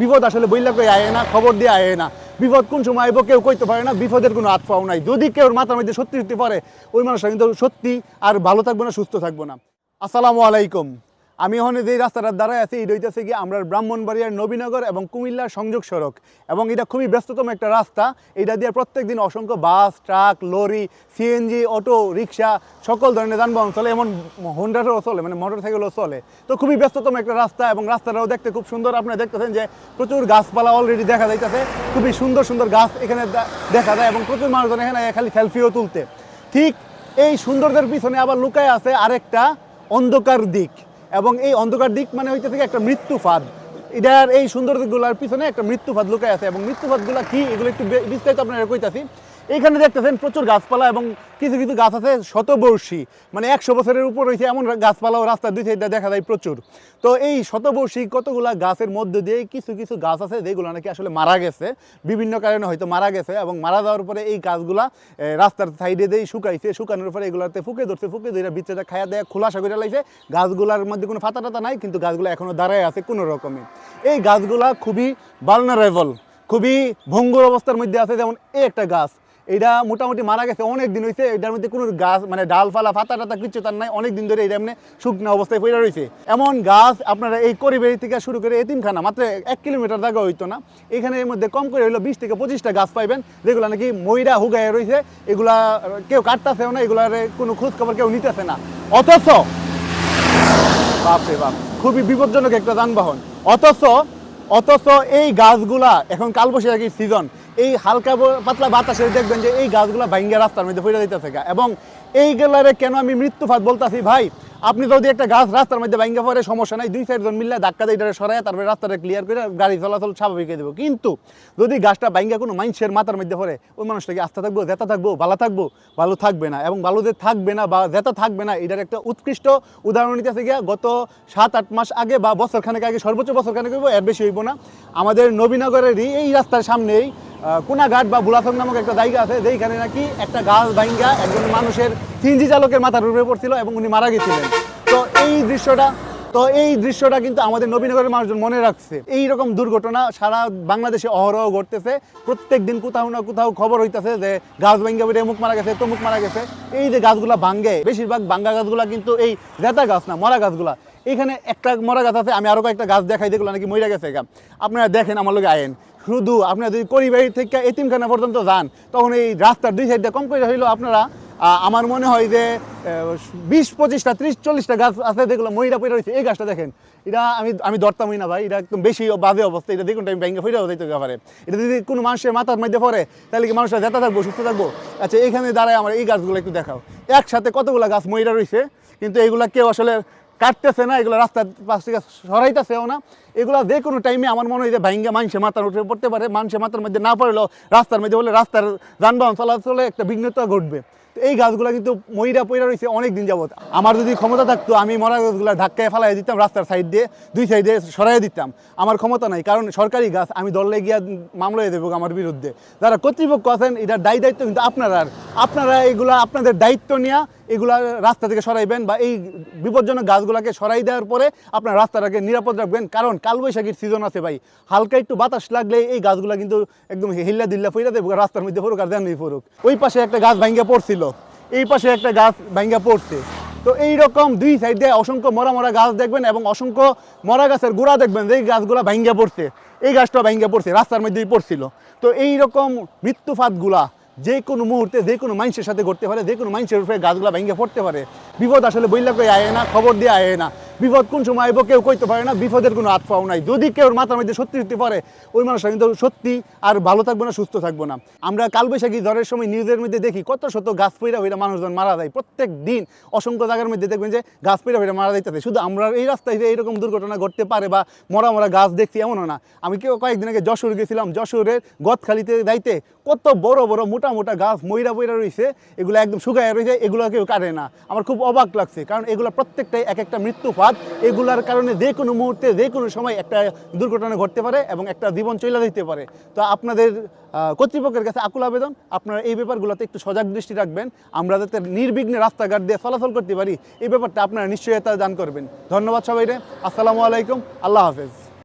বিপদ আসলে বইলা কই আয়ে না, খবর দিয়ে আয়ে না। বিপদ কোন সময় আইব কেউ কইতে পারে না, বিপদের কোনো হাত পাও নাই। যদি কেউ মাথার মধ্যে সত্যি সত্যি পারে, ওই মানুষটা কিন্তু সত্যি আর ভালো থাকব না, সুস্থ থাকব না। আসসালামু আলাইকুম। আমি ওখানে যে রাস্তাটার দ্বারায় আছি এটা হইতেছে কি আমরা ব্রাহ্মণবাড়িয়ার নবীনগর এবং কুমিল্লার সংযোগ সড়ক। এবং এটা খুবই ব্যস্ততম একটা রাস্তা। এটা দিয়ে প্রত্যেক দিন অসংখ্য bus, truck, lorry CNG auto, rickshaw, সকল ধরনের যানবাহন চলে। এমন হোন্ডারও চলে মানে মোটর সাইকেলও চলে। তো খুবই ব্যস্ততম একটা রাস্তা এবং রাস্তাটাও দেখতে খুব সুন্দর। আপনারা দেখতেছেন যে প্রচুর গাছপালা অলরেডি দেখা যাইতেছে। খুবই সুন্দর সুন্দর গাছ এখানে দেখা যায় এবং প্রচুর মানুষজন এখানে খালি সেলফিও তুলতে। ঠিক এই সৌন্দর্যের পিছনে আবার লুকায় আছে আরেকটা অন্ধকার দিক। এবং এই অন্ধকার দিক মানে হইতে থেকে একটা মৃত্যু ফাঁদ। এটার এই সুন্দর দিকগুলোর পিছনে একটা মৃত্যু ফাঁদ লুকায় আছে এবং মৃত্যু ফাঁদগুলো কি? এগুলো একটু বিস্তারিত আপনারা কইতাছি। এইখানে দেখতেছেন প্রচুর গাছপালা এবং কিছু কিছু গাছ আছে শতবর্ষী। মানে একশো বছরের উপর রয়েছে এমন গাছপালাও রাস্তার দুই সাইডে দেখা যায় প্রচুর। তো এই শতবর্ষী কতগুলা গাছের মধ্যে দিয়ে কিছু কিছু গাছ আছে যেগুলো নাকি আসলে মারা গেছে। বিভিন্ন কারণে হয়তো মারা গেছে এবং মারা যাওয়ার পরে এই গাছগুলা রাস্তার সাইডে দিয়ে শুকাইছে, শুকানোর পরে এগুলাতে ফুকে ধরছে, ফুকে ধরে বিচ্ছেটা খাইয়া দেয়া খোলাসা করে লাইছে। গাছগুলার মধ্যে কোনো ফাতা টাতা নাই, কিন্তু গাছগুলো এখনও দাঁড়ায় আছে কোনো রকমে। এই গাছগুলা খুবই বালনারেবল খুবই ভঙ্গুর অবস্থার মধ্যে আছে যেমন এই একটা গাছ। এটা মোটামুটি মারা গেছে অনেক দিন হয়েছে এটার মধ্যে কোনো গাছ মানে ডালপালা ফাতা টাতা কিছু তার নাই অনেক দিন ধরে এটা এমনি শুকনো অবস্থায় পড়ে রয়েছে এমন গাছ আপনারা এই করিবেরি থেকে শুরু করে এতিমখানা, মাত্র এক কিলোমিটার জায়গা হইতো না এখানে এর মধ্যে কম করে হইল বিশ থেকে পঁচিশটা গাছ পাইবেন, যেগুলো নাকি ময়রা হুগায় রয়েছে এগুলা কেউ কাটতেছেও না, এগুলার কোনো খোঁজ খবর কেউ নিতেছে না। অথচ, বাপরে বাপ, খুবই বিপজ্জনক একটা যানবাহন। অথচ অথচ এই গাছগুলা এখন কালবৈশাখীর সিজন এই হালকা পাতলা বাতাসে দেখবেন যে এই গাছগুলা ভাইঙ্গা রাস্তার মধ্যে পড়ে যাইতেছে গা। এবং এইগুলারে কেন আমি মৃত্যুফাত বলতাছি? ভাই, আপনি যদি একটা গাছ রাস্তার মধ্যে ভাঙ্গা পড়ে, সমস্যা নাই, দুই চারজন মিললে ধাক্কা দিয়ে এটারে সরায় তারপরে রাস্তাটা ক্লিয়ার করে গাড়ি চলাচল স্বাভাবিক দেবো কিন্তু যদি গাছটা ভাঙ্গা কোনো মানুষের মাথার মধ্যে পড়ে, ওই মানুষটাকে আস্থা থাকব, জেতা থাকব, ভালো থাকব, ভালো থাকবে না। এবং ভালো যে থাকবে না বা জেতা থাকবে না, এটার একটা উৎকৃষ্ট উদাহরণ নিতেছে গিয়া, গত সাত আট মাস আগে বা বছর খানেক আগে, সর্বোচ্চ বছর খানেক হইব, এর বেশি হইব না। আমাদের নবীনগরেরই এই রাস্তার সামনেই কোনাঘাট বা বুলাথং নামক একটা জায়গা আছে, যেইখানে নাকি একটা গাছ ভাঙ্গা একজন মানুষের সিনজি চালকের মাথার উপরে পড়ছিল এবং উনি মারা গেছিলেন। তো এই দৃশ্যটা তো এই দৃশ্যটা কিন্তু আমাদের নবীনগরের মানুষজন মনে রাখছে। এই রকম দুর্ঘটনা সারা বাংলাদেশে অহরহ ঘটতেছে। প্রত্যেক দিন কোথাও না কোথাও খবর হইতেছে যে গাছ ভাঙ্গা বেড়ে মুখ মারা গেছে, তমুক মারা গেছে। এই যে গাছগুলা ভাঙ্গে বেশিরভাগ ভাঙ্গা গাছগুলা কিন্তু এই জেতা গাছ না, মরা গাছগুলা। এখানে একটা মরা গাছ আছে, আমি আরও কয়েকটা গাছ দেখাই, দেখল নাকি মরে গেছে আপনারা দেখেন আমার লোক আয়েন। শুধু আপনারা যদি করিবাড়ি থেকে এতিমখানা পর্যন্ত যান, তখন এই রাস্তার দুই সাইডে কম হইল আপনারা আমার মনে হয় যে বিশ, পঁচিশটা, ত্রিশ, চল্লিশটা গাছ আছে যেগুলো মহিলা পড়ে রয়েছে এই গাছটা দেখেন এটা আমি আমি ধরতামই না ভাই এটা একদম বেশি বাজে অবস্থা এটা দেখুন আমি ব্যাংকে ফিরেও যাইতে পারে। এটা যদি কোনো মানুষের মাথার মধ্যে পড়ে, তাহলে কি মানুষরা যেতে থাকব, সুস্থ থাকব? আচ্ছা এখানে দাঁড়ায় আমার এই গাছগুলো একটু দেখাও। একসাথে কতগুলো গাছ মহিলা রয়েছে কিন্তু এগুলা কেউ আসলে কাটতেছে না, এগুলো রাস্তার পাশ থেকে সরাইতেছেও না। এগুলো যে কোনো টাইমে আমার মনে হয় যে ভাঙ্গা মানুষের মাথার উঠে পড়তে পারে, মানুষের মাথার মধ্যে না পড়লেও রাস্তার মধ্যে হলে রাস্তার যানবাহন চলাচলে একটা বিঘ্নতা ঘটবে। এই গাছগুলো কিন্তু ময়রা পয়রা রয়েছে অনেক দিন যাবত আমার যদি ক্ষমতা থাকতো, আমি মরা গাছগুলো ধাক্কায় ফালাই দিতাম, রাস্তার সাইড দিয়ে, দুই সাইডে সরাই দিতাম। আমার ক্ষমতা নাই, কারণ সরকারি গাছ, আমি দলে গিয়া মামলা দেবো আমার বিরুদ্ধে। যারা কর্তৃপক্ষ আছেন, এটার দায়ী দায়িত্ব কিন্তু আপনারা। আপনারা এগুলা, আপনাদের দায়িত্ব নিয়ে এগুলা রাস্তা থেকে সরাইবেন বা এই বিপজ্জনক গাছগুলোকে সরাই দেওয়ার পরে আপনার রাস্তাটাকে নিরাপদ রাখবেন। কারণ কালবৈশাখীর সিজন আছে ভাই। হালকা একটু বাতাস লাগলে এই গাছগুলো কিন্তু একদম হিল্লা দিল্লা ফইরা দেবো, রাস্তার মধ্যে পড়ুক আর দেন পড়ুক। ওই পাশে একটা গাছ ভাঙ্গা পড়ছিল। এই পাশে একটা গাছ ভাঙ্গা পড়ছে। তো এই রকম দুই সাইডে অসংখ্য মরা মরা গাছ দেখবেন এবং অসংখ্য মরা গাছের গোড়া দেখবেন যে এই গাছগুলো ভাঙ্গা পড়ছে। এই গাছটা ভাঙ্গা পড়ছে, রাস্তার মধ্যেই পড়ছিল। তো এই রকম মৃত্যুফাতগুলা যে কোনো মুহূর্তে যে কোনো মানুষের সাথে ঘটতে পারে, যে কোনো মানুষের উপরে গাছগুলো ভেঙে পড়তে পারে। বিপদ আসলে বইলা করে আয়ে না, খবর দিয়ে আয় না। বিপদ কোন সময় আইব, কেউ কইতে পারে না, বিপদের কোনো হাত নাই। যদি কেউ মাথার মধ্যে সত্যি সত্যি পারে ওই মানুষটা কিন্তু সত্যি আর ভালো থাকব না, সুস্থ থাকব না। আমরা কালবৈশাখী ঝড়ের সময় নিউজের মধ্যে দেখি, কত শত গাছ পইরা হইরা মানুষজন মারা যায়। প্রত্যেক দিন অসংখ্য জায়গার মধ্যে দেখবেন যে গাছ পইরা হইরা মারা যাইতেছে। শুধু আমরা এই রাস্তায় এইরকম দুর্ঘটনা ঘটতে পারে বা মরা মরা গাছ দেখছি, এমনও না। আমি কেউ কয়েকদিন আগে যশোর গেছিলাম, যশোরের গদখালিতে যাইতে কত বড় বড়, মোটা মোটা গাছ ময়রা বইরা রয়েছে এগুলো একদম শুকায় রয়েছে এগুলো কেউ কাটে না। আমার খুব অবাক লাগছে, কারণ এগুলো প্রত্যেকটাই এক একটা মৃত্যুপাত এগুলার কারণে যে কোনো মুহূর্তে, যে কোনো সময় একটা দুর্ঘটনা ঘটতে পারে এবং একটা জীবন চলে দিতে পারে। তো আপনাদের কর্তৃপক্ষের কাছে আকুল আবেদন। আপনারা এই ব্যাপারগুলোতে একটু সজাগ দৃষ্টি রাখবেন। আমরা যাতে নির্বিঘ্নে রাস্তাঘাট দিয়ে চলাচল করতে পারি, এই ব্যাপারটা আপনারা নিশ্চয়তা দান করবেন। ধন্যবাদ সবাইরে। আসসালামু আলাইকুম। আল্লাহ হাফেজ।